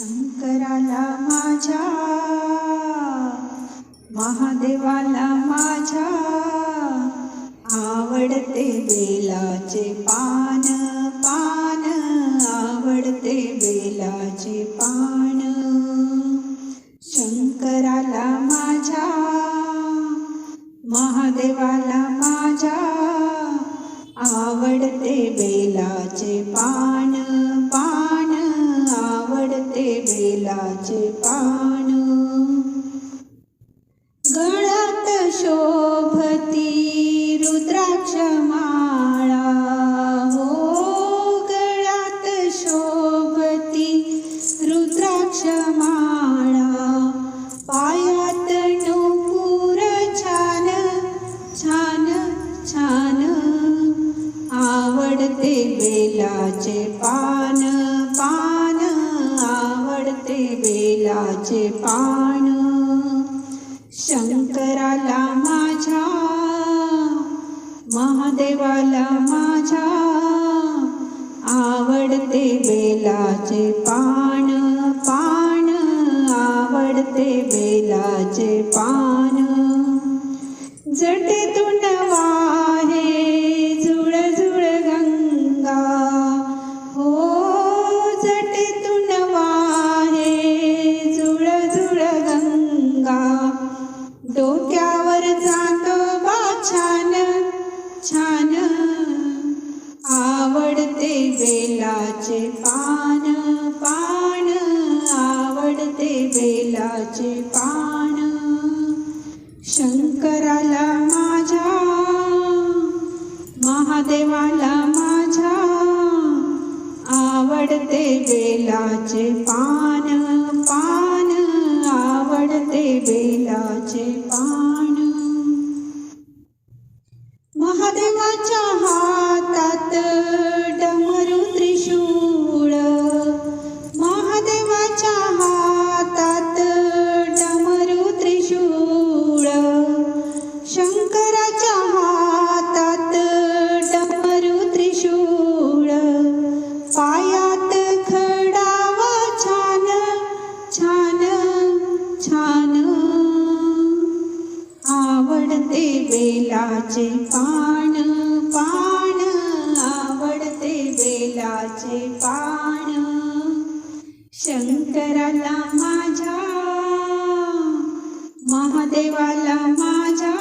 शंकराला माझ्या महादेवाला माझ्या आवडते बेलाचे पान पान आवडते बेलाचे पान. शंकराला माझ्या महादेवाला माझ्या आवडते बेलाचे पान. शोभती रुद्राक्ष माळा. हो गळ्यात शोभती रुद्राक्ष माळा. पायात नूपुर छान छान छान. आवडते बेलाचे पान पान. आवडते बेलाचे पान. आवडते बेलाचे पान पान आवडते बेलाचे पान. जटेतून वाहे जुळ जुळ गंगा. हो जटेतून वाहे जुळ जुळ गंगा. दोन आवडते बेलाचे पान पान. आवडते बेलाचे पान. शंकराला माझ्या महादेवाला माझ्या. आवडते बेलाचे पान पान. आवडते बेलाचे पान. छान आवडते बेलाचे पान पान आवडते बेलाचे पान शंकराला माझ्या महादेवाला माझ्या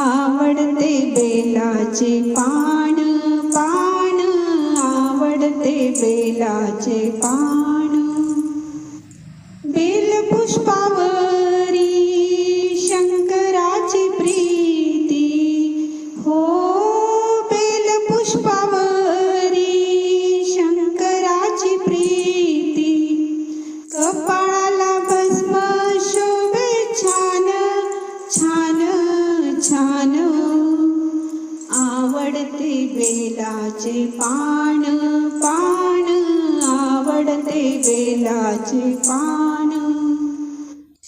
आवडते बेलाचे पान पान आवडते बेलाचे पान बेलपुष्पावरी शंकराची प्रीती. हो बेल बेलपुष्पावरी शंकराची प्रीती. कपाळाला भस्म शोभे छान छान छान. आवडते बेलाचे पान पान. आवडते बेलाचे पान.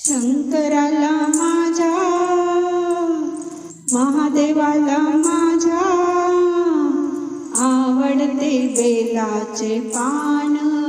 शंकराला माझ्या महादेवाला माझ्या आवडते बेलाचे पान.